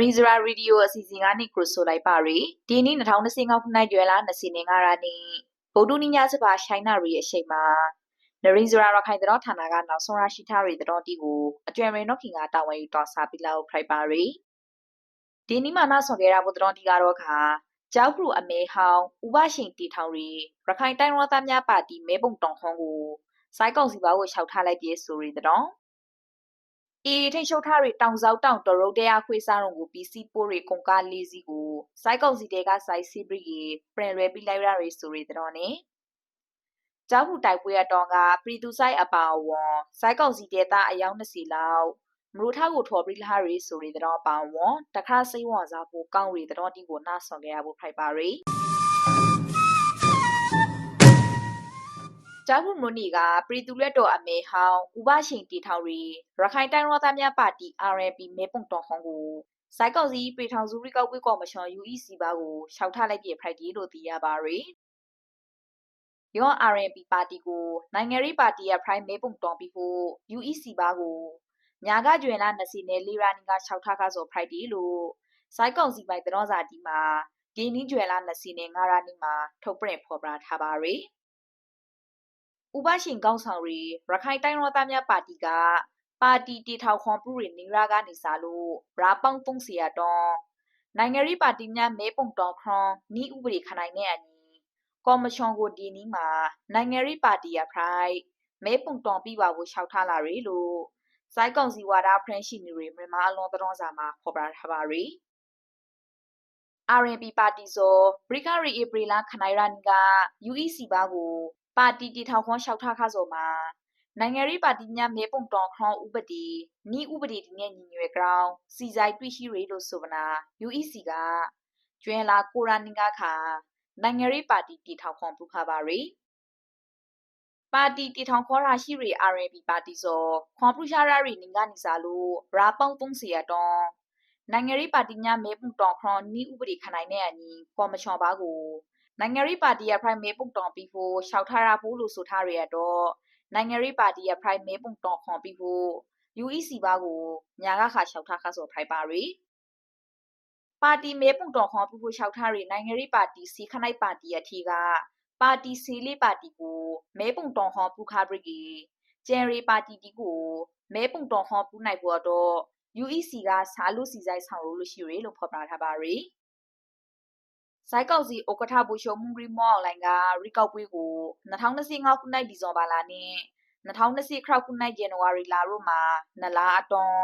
ရီဇရာရေဒီယိုအစီအစဉ်ကနေကရဆိုလိုက်ပါရီဒီနေ့2025ခုနှစ်ရွယ်လ25ရာနေ့ဗုဒ္ဓနိညာစပါရှိုင်းနာရီအရှိန်မှာနရီဇရာရခိုင်တော်ဌာနကနောက်ဆုံးရရှိထားရီတော်တီကိုအကျွမ်းရင်းတော့ခင်ကတာဝန်ယူတော်စားပြီးလောက်ဖိုက်ပါရီဒီနေ့မှနောက်ဆောင်ခဲ့တာဘုဒ္ဓတော်တီကတော့ခါကျောက်ပလူအမေဟောင်းဥပရှင်တီထောင်ရီရခိုင်တိုင်းရောသားများပါတီမဲပုံတောင်ခွန်ကိုစိုက်ကောင်စီပါကိုရှောက်ထားလိုက်ပြေဆိုရီတော် အေထိတ်ရှုပ်ထားတွေတောင်စောက်တောင်တော်ရုတ်တရားခွေစားရုံကိုပစ္စည်းပိုးတွေကုန်ကားလေးစီးကိုစိုက်ကောင်စီတဲကစိုက်စီဘရီကပရင်ရွယ်ပြီးလိုက်ရတွေဆိုရတဲ့နဲ့ကျောက်ဖူတိုက်ပွဲရတော့ကပရီသူဆိုင်အပါဝွန်စိုက်ကောင်စီတဲသားအယောက်20လောက်မလို့ထားကိုထော်ပြီးလာရီဆိုရတဲ့ပါဝွန်တခါစိတ်ဝင်စားဖို့ကောင်းရီတဲ့တီကိုနားဆောင်ခဲ့ရဖို့ဖိုက်ပါရီ ကျောက်မှုမွနီကပြည်သူလက်တော်အမေဟောင်းဥပရှင်တီထောင်ရီရခိုင်တိုင်းရောသားများပါတီ RNP မဲပုံတော်ဟောင်းကိုစိုက်ကောက်စီပေထောင်စုရိကောက်ကွေးကော်မရှင် UEC ဘာကိုရှောက်ထားလိုက်ပြဖိုက်တီလို့သိရပါရီရော RNP ပါတီကိုနိုင်ငံရေးပါတီရဲ့ prime မဲပုံတော်ပြီးဖို့ UEC ဘာကိုညာကကျွင်လာ20နယ်လီရာနီကရှောက်ထားကားဆိုဖိုက်တီလို့စိုက်ကောက်စီပိုင်တရောစာတီမှာဒီနည်းကျွင်လာ20နယ်ငါရာနီမှာထုတ်ပြန်ဖော်ပြထားပါရီ ဥပရှင်ကောင်းဆောင်ရီရခိုင်တိုင်းရောသားများပါတီကပါတီတီထောက်ခွန်ပူရီနေရာကနေစားလို့ဘရာပေါင်းသုံးစီရတော့နိုင်ငံရေးပါတီများမဲပုံတော်ခွန်နီးဥပဒေခနိုင်တဲ့အညီကော်မရှင်ကိုဒီနီးမှာနိုင်ငံရေးပါတီရဖရိုက်မဲပုံတော်ပြီးပါကိုရှောက်ထားလာရီလို့စိုက်ကောင်စီဝါဒဖရန့်ရှိနေရီမြန်မာအလွန်တော်စာမှာဖော်ပြထားပါရီ RNP ပါတီဆိုဘရိကရီဧပြီလခနိုင်ရန်က UEC ဘာကို ပါတီတီထောင်ခွန်လျှောက်ထားခါဆိုမှာနိုင်ငံရေးပါတီများမဲပုံတော်ခေါဥပဒေနီးဥပဒေဒီနဲ့ညီညွယ်ကြောင်းစီဆိုင်တွေ့ရှိရလို့ဆိုဗနာ UEC ကကျွဲလာကိုရာနင်္ဂခါနိုင်ငံရေးပါတီတီထောင်ခွန်ပူခါပါရီပါတီတီထောင်ခေါ်ရာရှိရီ RNP ပါတီဆိုခွန်ပူရှာရာရီနင်္ဂနီစာလို့ရာပေါင်း30ရတော့နိုင်ငံရေးပါတီများမဲပုံတော်ခေါနီးဥပဒေခနိုင်တဲ့အညီကော်မရှင်ပါကို နိုင်ငံရေးပါတီရဲ့ prime မဲပုံတောင်ပြီးဖို့ရှောက်ထားရဖို့လို့ဆိုထားရတော့နိုင်ငံရေးပါတီရဲ့ prime မဲပုံတောင်ခွန်ပြီးဖို့ UEC ဘာကိုညာကခါရှောက်ထားခါဆို prime ပါရီပါတီမဲပုံတော်ခွန်ပြီးဖို့ရှောက်ထားရနိုင်ငံရေးပါတီစီခနိုင်ပါတီရဲ့ထီကပါတီစီလေးပါတီကိုမဲပုံတော်ခွန်ပူခါဘရီကကျန်ရီပါတီတီကိုမဲပုံတော်ခွန်ပူနိုင်ဖို့တော့ UEC ကစားလို့စီဆိုင်ဆောင်လို့ရှိရလို့ဖော်ပြထားပါရီ စိုက်ကောက်စီဥက္ကဋ္ဌဘူရှုံမှုရီမော်လိုင်းကရီကောက်ပွဲကို2025ခုနှစ်ဒီဇင်ဘာလနဲ့2026ခုနှစ်ဇန်နဝါရီလတို့မှာနလာအတွန်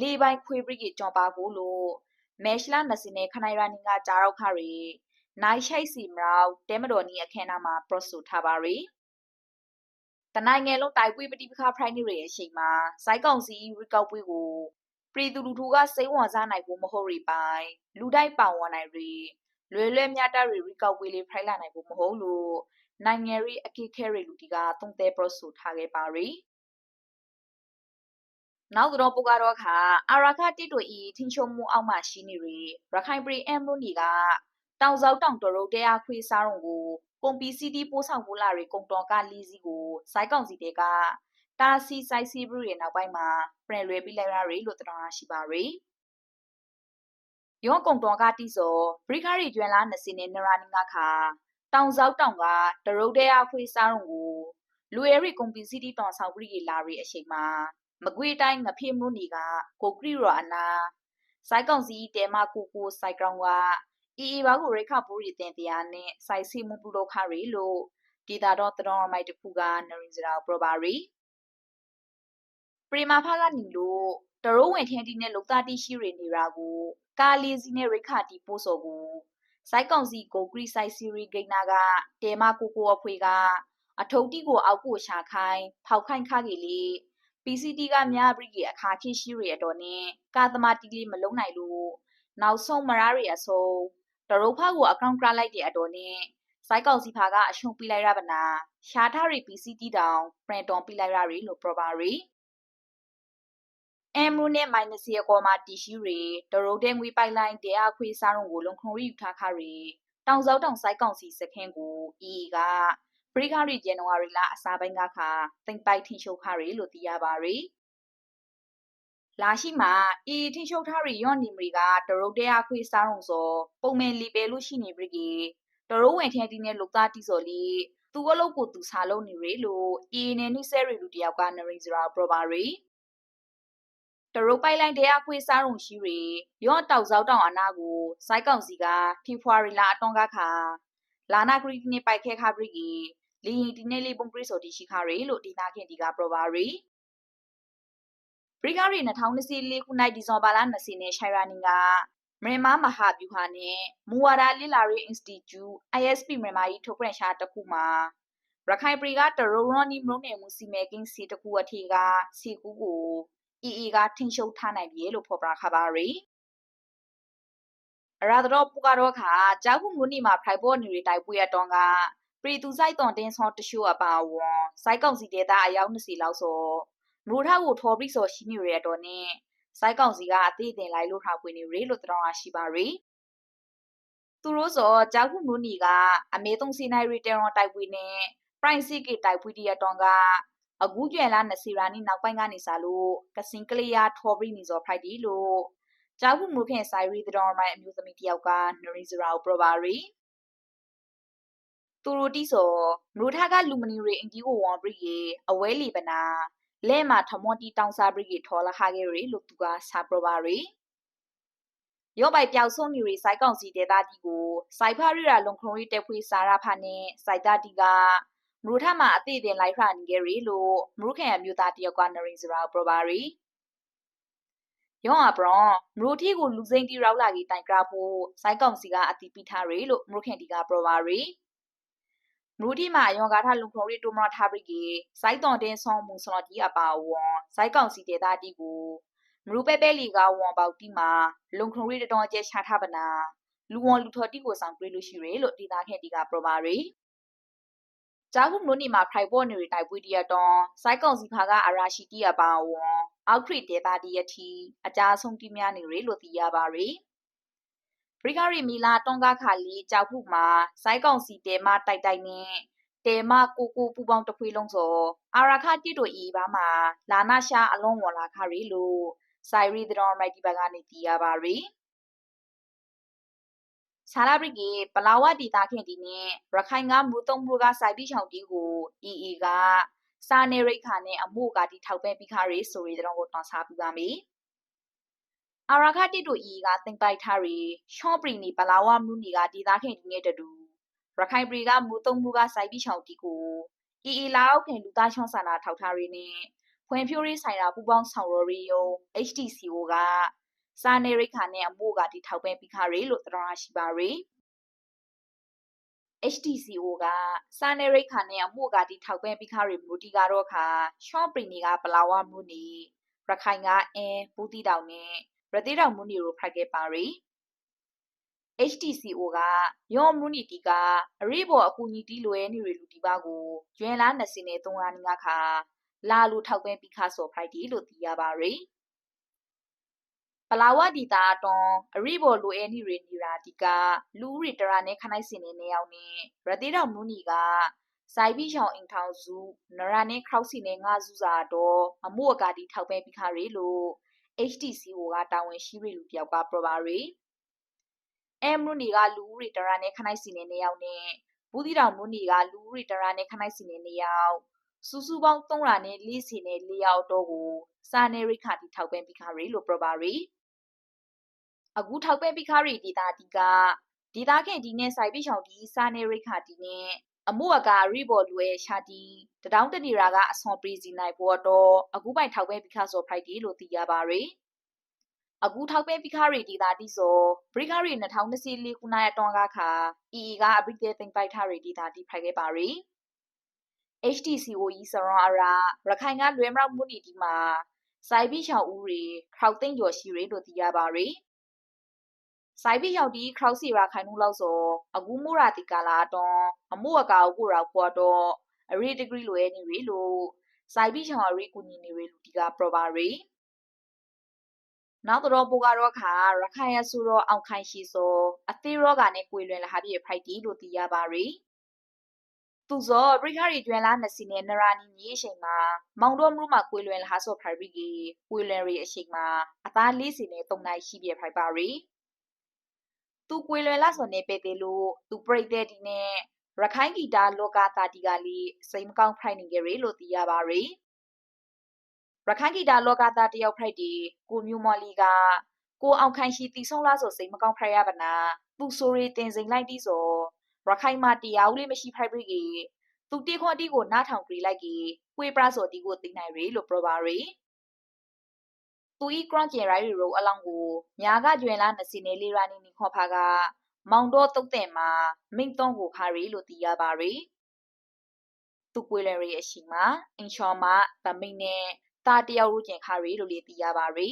လေးပိုင်းခွေပရိကကြော်ပါကိုလို့မဲရှလာနစနေခနိုင်ရနီကကြားရောက်ခရီနိုင်ရှိုက်စီမရောက်တဲမတော်နီအခမ်းအနားမှာပရော့ဆိုထားပါရီတနိုင်ငံလုံးတိုက်ပွဲပဋိပက္ခဖရိုင်းနေရဲ့အချိန်မှာစိုက်ကောင်စီရီကောက်ပွဲကိုပြည်သူလူထုကစိတ်ဝင်စားနိုင်ဖို့မဟုတ်ရီပိုင်လူတိုက်ပါဝင်နိုင်ရီ လွယ်လွယ်မြတာရီရီကောက်ဝေးလေးဖိုင်လာနိုင်ဖို့မဟုတ်လို့နိုင်ငံရေးအကိခဲရီလူတီကသုံးသေးပရဆူထားခဲ့ပါရီနောက်တော့ပုကတော့ခါအာရခတိတူဤထင်းချုံမှုအောက်မှရှိနေရီရခိုင်ပရီအမ်လို့နီကတောင်စောက်တောင်တော်ရုတ်တရားခွေးစားရုံကိုကွန်ပီစီတီပိုးဆောင်ဖို့လာရီကုံတော်ကလီစီကိုစိုက်ကောင်စီတဲကတာစီစိုက်စီဘရူရဲ့နောက်ပိုင်းမှာပြန်လွယ်ပြီးလိုက်ရရီလို့တော်ရှိပါရီယောကုံတော်ကတိစောဘရိခရီ ကျွမ်းလာနစင်းနေနရာနငါခါတောင်စောက်တောင်ကတရုတ်တဲအဖွေးစားရုံကိုလူရရီကွန်ပီစီတီတောင်ဆောင်ပရိလာရီအချိန်မှာမကွေးတိုင်းငဖေးမှုနီကကိုကရီရောအနာစိုက်ကောင်စီတဲမကိုကိုစိုက်ကောင်ကအီအီဘာကိုရိခပူရီတင်တရားနဲ့စိုက်စီမှုပုလောခရီလို့ဒေတာတော့တတော်မိုက်တခုကနရင်စရာပရပါရီပရိမာဖာကနီလို့တရိုးဝင်ထင်းတီနဲ့လုံသားတိရှိရနေရာကို ကာလီစီနဲ့ရိခါတီပို့စော်ကိုစိုက်ကောင်စီကိုဂရိဆိုင်စီရီဂိနာကတဲမကိုကိုအဖွေကအထုပ်တီကိုအောက်ကိုရှာခိုင်းဖောက်ခိုင်းခါကြီးလေ PCT ကများပရိကေအခါခိရှိရအတော်နဲ့ကာသမတီလေးမလုံးနိုင်လို့နောက်ဆုံးမရရအဆုံးတရုတ်ဖားကိုအကောင့်ကလိုက်တဲ့အတော်နဲ့စိုက်ကောင်စီဖာကအရှုံးပြလိုက်ရပါနာရှားထားရီ PCT တောင်ပရန်တွန်ပြလိုက်ရရီလို့ proper အမ်ရူနဲ့မိုင်နစီအကောမှာတီရှိရီဒရိုတဲ့ငွေပိုက်လိုင်းတရားခွေစားရုံကိုလုံခုံရီယူထားခရီတောင်စောက်တောင်စိုက်ကောင်စီစခင်းကိုအီကပရိခရီဇန်နဝါရီလအစားပိုင်းကခါတင်ပိုက်ထင်ရှုပ်ခရီလို့သိရပါရီလာရှိမှာအေးထင်းရှုပ်ထားရီယော့နီမရီကတရုတ်တဲ့အခွေစားရုံစောပုံမဲလီပဲလို့ရှိနေပြီကြီးတရုတ်ဝင်ထဲတင်းနဲ့လုသားတီစော်လီသူကလုတ်ကိုသူစားလုံးနေရလို့အေးနေနိဆဲရီလူတယောက်ကနရိစရာပရပါရီ တရုတ်ပိုင်လိုင်းတဲ့အခွေစားရုံရှိရီယော့တောက်စောက်တောင်အနာကိုစိုက်ကောင်စီကဖေဖော်ဝါရီလအတွန်းကခါလာနာဂရီနေပိုက်ခဲခါပြီကြီးလီရင်ဒီနေလေးပုံပရိစော်တီရှိခါရီလို့ဒီနာခင်ဒီကပရပါရီရိဂါရီ2024ခုနှစ်ဒီဇင်ဘာလ20နဲ့ရှိုင်ရာနီကမြန်မာမဟာဗျူဟာနဲ့မူဝါဒလစ်လာရေး Institute ISP မြန်မာကြီးထုတ်ပြန်ရှာတခုမှာရခိုင်ပြည်ကတရုံရောနီမုံနယ်မှုစီမဲကင်းစီတခုအထေကစီကူကို EE ကထင်ရှုပ်ထားနိုင်ပြီလို့ဖော်ပြခပါရီအရာတော်ပူကတော့ခါကြောက်ခုငုနီမှာဖိုင်ပေါ်နေရတိုက်ပွေရတောင်းကပြည်သူစိုက်တုံတင်းဆောတရှိုးအပါဝွန်စိုက်ကောင်စီဒေတာအယောက်20လောက်ဆိုမူထားကိုထော်ပြီးဆိုရှိနေရတော့နဲ့စိုက်ကောင်စီကအသေးတင်လိုက်လို့ထားပွေနေရလို့တောင်းရရှိပါရီသူတို့ဆိုကြောက်ခုနူနီကအမေသုံးစီနိုင်ရီတဲရွန်တိုက်ပွေနဲ့ price ကတိုက်ပွေတရတောင်းက အခုကျွယ်လာနစီရာနီနောက်ပိုင်းကနေစားလို့ကစင်ကလေးယာထော်ပြီးနေစောဖိုက်ဒီလို့ကြောက်ခုမူခင်ဆိုင်ရီတော်မိုင်အမျိုးသမီးတယောက်ကနရီဇရာကိုပရပါရီသူတို့တီဆိုမူထားကလူမနီရီအင်ဒီကိုဝန်ပရီအဝဲလီပနာလဲမှာထမော်တီတောင်စားပရိထော်လာခါခဲ့ရီလို့သူကစာပရပါရီရောပိုက်ပြောက်ဆုံးနေရီစိုက်ကောင်စီဒေတာတီကိုစိုက်ဖရီရာလုံခုံရီတက်ဖွေးစာရာဖာနဲ့စိုက်တာတီက မရူထမှာအသေးတင်လိုက်ဖာနေခဲ့ရီလို့မရူခင်အမျိုးသားတယောက်ကနရင်စရာပရပါရီယောအပရွန်မရူတီကိုလူစိမ့်တီရောက်လာကြီးတိုင်ကြဖို့စိုက်ကောင်စီကအတိပိထားရီလို့မရူခင်တီကပရပါရီမူဒီမာယောဂါထလုံခေါရီတိုမထာဘရီကေစိုက်တွန်တင်ဆောင်မှုစလော်တီအပါဝွန်စိုက်ကောင်စီတေတာတီကိုမရူပဲပဲလီကဝွန်ပေါတီမာလုံခေါရီတတော်ကျဲရှာထပနာလူဝွန်လူထော်တီကိုဆောင်ပြေးလို့ရှိရလို့ဒေတာခဲ့တီကပရပါရီ ဂျာဟုမလို့နေမှာဖိုင်ပေါ်နေရီတိုက်ပွေးတရတွန်စိုက်ကောင်စီဖာကအရာရှိတီအပါဝွန်အောက်ခရစ်ဒေတာတီယတီအကြဆုံးတီများနေရီလို့သိရပါရီရိဂါရီမီလာတွန်ကခါလီကြောက်ဖုမှာစိုက်ကောင်စီတဲမတိုက်တိုက်နဲ့တဲမကိုကိုပူပေါင်းတဖွေးလုံးစောအာရခတိတို့ဤပါမှာလာနာရှာအလုံးဝလာခရီလို့ဆိုင်ရီဒရောမိုက်ဒီဘကနေတီးရပါရီ ဆာလာဘရီကပလာဝတီတာခင်ဒီနဲ့ရခိုင်ကမူတုံမူကစိုက်ပြီးချောင်းတီကိုအီအီကစာနေရိတ်ခါနဲ့အမို့ကတီထောက်ပဲပြီးခါရီဆိုရီတော့ကိုတွန်စားပြပါမယ်အာရာခတိတို့ဤကတင်ပိုက်ထားရီရှော့ပရီနီပလာဝမူနီကဒေသခင်ဒီနဲ့တတူရခိုင်ပရီကမူသုံးမှုကစိုက်ပြီးချောင်တီကိုအီအီလာအောက်ခင်လူသားချောင်းဆန္ဒထောက်ထားရီနဲ့ဖွင့်ဖြိုးရေးဆိုင်ရာပူပေါင်းဆောင်ရရီယို HTCO က စာနေရိခါနဲ့အမို့ကဒီထောက်ပဲပြီးခါရီလို့တော်ရရှိပါရီ HTCO ကစာနေရိခါနဲ့အမှုကဒီထောက်ပဲပြီးခါရီမူတီကတော့ခါရှော့ပရီနီကပလာဝမူနီရခိုင်ကအင်းပူတီတောင်နဲ့ရသေးတော်မူနီကိုဖိုက်ခဲ့ပါရီ HTCO ကယောမူနီတီကအရိဘောအကူညီတီလွယ်နေရလူတီပါကိုကျွန်းလား20နဲ့3ရာနီငါခါလာလူထောက်ပဲပြီးခါဆိုဖိုက်တီလို့သိရပါရီ ပလာဝဒီတာတွန်အရိဘောလိုအဲနီရနီရာတီကလူရီတရာနဲ့ခနိုင်စင်နေရောက်နေရသေးတော်မူနီကစိုက်ပြီးချောင်းအင်ထောင်စုနရာနဲ့ခောက်စီနဲ့ငါစုစာတော့အမှုအကာတီထောက်ပဲပြီးခါရီလို့ HTCO ကတာဝန်ရှိရီလူတယောက်ကပရပါရီအဲမူနီကလူဦးရီတရာနဲ့ခနိုင်စီနေနေရောက်နဲ့ဘူးတီတောင်မူနီကလူဦးရီတရာနဲ့ခနိုင်စီနေနေရောက်စူးစူးပေါင်း3ရာနဲ့4စီနဲ့4ရောက်တော့ကိုစာနေရိခါတီထောက်ပံ့ပြီးခါရီလို့ပရပါရီ အခုထောက်ပံ့ပြီးခါရီဒေတာတီကဒေတာခင်ဒီနဲ့စိုက်ပြီးချောင်းဒီစာနေရိခါတီနဲ့အမှုအကာရီဘော်လွယ်ရှာတီတတောင်းတနေရာကအဆွန်ပရီစီနိုင်ပေါ်တော့အခုပိုင်ထောက်ပဲပိခါဆိုဖိုက်တီလို့သိရပါရယ်အခုထောက်ပဲပိခါရီဒီတာတီဆိုဘရိခါရီ2024ခုနှစ်အတွန်းကခါ EE ကအဘရိတေသိမ့်ပိုက်ထားရီဒီတာတီဖိုက်ခဲ့ပါရယ် HTCOE စရောအရာရခိုင်ကလွယ်မရောက်မှုနီဒီမှာစိုက်ပြီးချောင်းဦးရီခေါက်သိမ့်ကျော်ရှိရီလို့သိရပါရယ် ဆိုင်ပြီးရောက်ဒီခရောက်စီရာခိုင်နှုန်းလောက်ဆိုအခုမိုးရာတီကာလာတော့အမှုအကာကိုရာပေါ်တော့အရီဒီဂရီလိုရဲ့နေရီလို့ဆိုင်ပြီးချောင်းအရီကူညီနေရီလူတီကပရပါရီနောက်တော့ပိုကတော့ခါရခိုင်ရဆူတော့အောင်ခိုင်ရှိဆိုအသေးရောကနေကိုလွင်လာဟာပြည့်ဖိုက်တီလို့သိရပါရီသူဇောပရိခရီကျွဲလာနစီနေနရာနီမြေအချိန်မှာမောင်တော်မလို့မှာကွေလွယ်လာဟာဆော့ဖရိုက်ဘရီကီကွေလွယ်ရီအချိန်မှာအသားလေးစီနဲ့၃နိုင်ရှိပြဖိုက်ပါရီ သူကွေလွယ်လာဆိုနေပေတေလို့သူပရိသတ်ဒီနဲ့ရခိုင်ဂီတာလောကတာတီကလေးစိတ်မကောင်းဖိုက်နေကြရလို့သိရပါရီရခိုင်ဂီတာလောကသားတယောက်ဖိုက်ဒီကိုမျိုးမော်လီကကိုအောင်ခိုင်ရှိတီဆုံးလားဆိုစိတ်မကောင်းဖိုက်ရပါနာသူဆိုရီတင်စိန်လိုက်တီဆိုရခိုင်မှာတရားဦးလေးမရှိဖိုက်ပြီးကြီးသူတီခွန်တီကိုနားထောင်ကြည့်လိုက်ကြီးကွေပရာဆိုတီကိုသိနိုင်ရီလို့ပြောပါရီ သူဤ crunch ရိုင်းရိုအလောင်းကိုညာကကျွင်လာနစီနေလေးရာနီနီခေါ်ဖာကမောင်တော့တုတ်တဲ့မှာမိန့်တော့ကိုခါရီလို့သိရပါရီသူကွေလရီအရှိမှာအင်ချော်မှာဗမိန်နဲ့တာတယောက်လူကျင်ခါရီလို့လေသိရပါရီ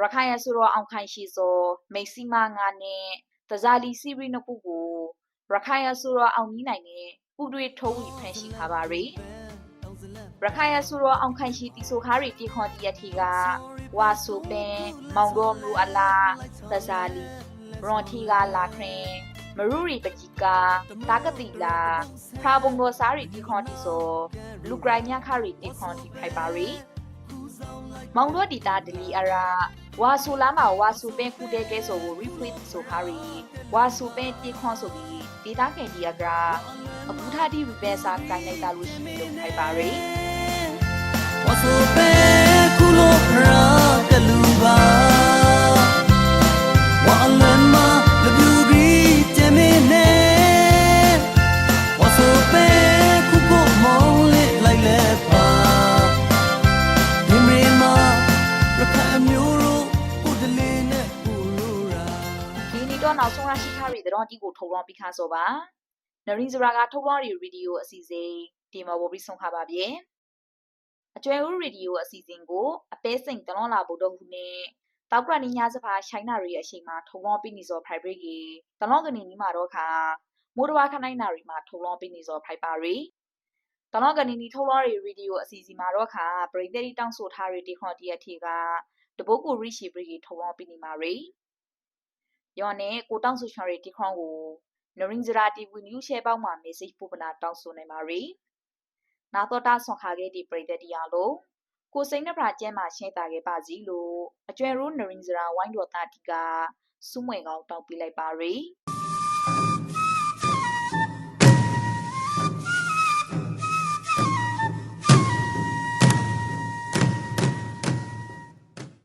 ရခိုင်ရဆိုတော့အောင်ခိုင်ရှိစောမိတ်စီမာငါနဲ့တဇာလီစီရီနပုကိုရခိုင်ရဆိုတော့အောင်နီးနိုင်နဲ့ပူတွေထုံးဝီဖန်ရှိခါပါရီ ရခိုင်ရဆိုတော့အောင်ခိုင်ရှိတီဆိုခါရီတီခွန်တီရတီကဝါဆိုပင်မောင်တော်မူအလားတဇာလီရွန်တီကလာခရင်မရူရီပကြီးကတာကတိလာဖရာဘုံတော်စားရီတီခွန်တီဆိုလူဂရိုင်းညခါရီတီခွန်တီဖိုက်ပါရီမောင်တို့ဒီတာဒလီအရာဝါဆူလာမှာဝါဆူပင်ခုတဲကဲဆိုကို repeat ဆိုခါရီဝါဆူပင်တီခွန်ဆိုပြီး ဒေတာခင်ဒီအကရာအခုထားဒီ repair စာကိုင်းလိုက်တာလို့ရှိလို့ဖိုက်ပါရီ What's up, kulo pra kaluba Wa တဲ့တော့ဒီကိုထုတ်လောင်းပြီးခါဆိုပါနရင်းစရာကထုတ်လောင်းရီဗီဒီယိုအစီအစဉ်ဒီမှာပို့ပြီးဆုံးခါပါဗျ။အကျွဲဦးရေဒီယိုအစီအစဉ်ကိုအပဲစိန်တလွန်လာဖို့တော့ခုနဲ့တောက်ကရနီညာစပါရှိုင်းနာရီအချိန်မှာထုံလောပြီးနေစောဖိုင်ဘရိကေတလွန်ကနေနီမှာတော့ခါမိုးတဘာခနိုင်နာရီမှာထုံလောပြီးနေစောဖိုင်ပါရီတလွန်ကနေနီထုံလောရီရေဒီယိုအစီအစဉ်မှာတော့ခါပရိသတ်တောင်းဆိုထားရီတီခွန်တီအထီကတပုတ်ကိုရီရှီဘရိကေထုံလောပြီးနေမှာရီ ယောနဲ့ကိုတောင်းဆိုချော်ရီတီခွန်ကိုနရင်းဇရာတီဗီနျူးရှဲပေါက်မှာ message ပို့ပနာတောင်းဆိုနေပါရီနာတော်တာဆွန်ခါခဲ့ဒီပရိသတ်တရားလို့ကိုစိန်နှဖရာကျဲမှာရှင်းတာခဲ့ပါစီလို့အကျွဲရိုးနရင်းစရာဝိုင်းတော်တာတီကစုမွေကောင်းတောက်ပြလိုက်ပါရီ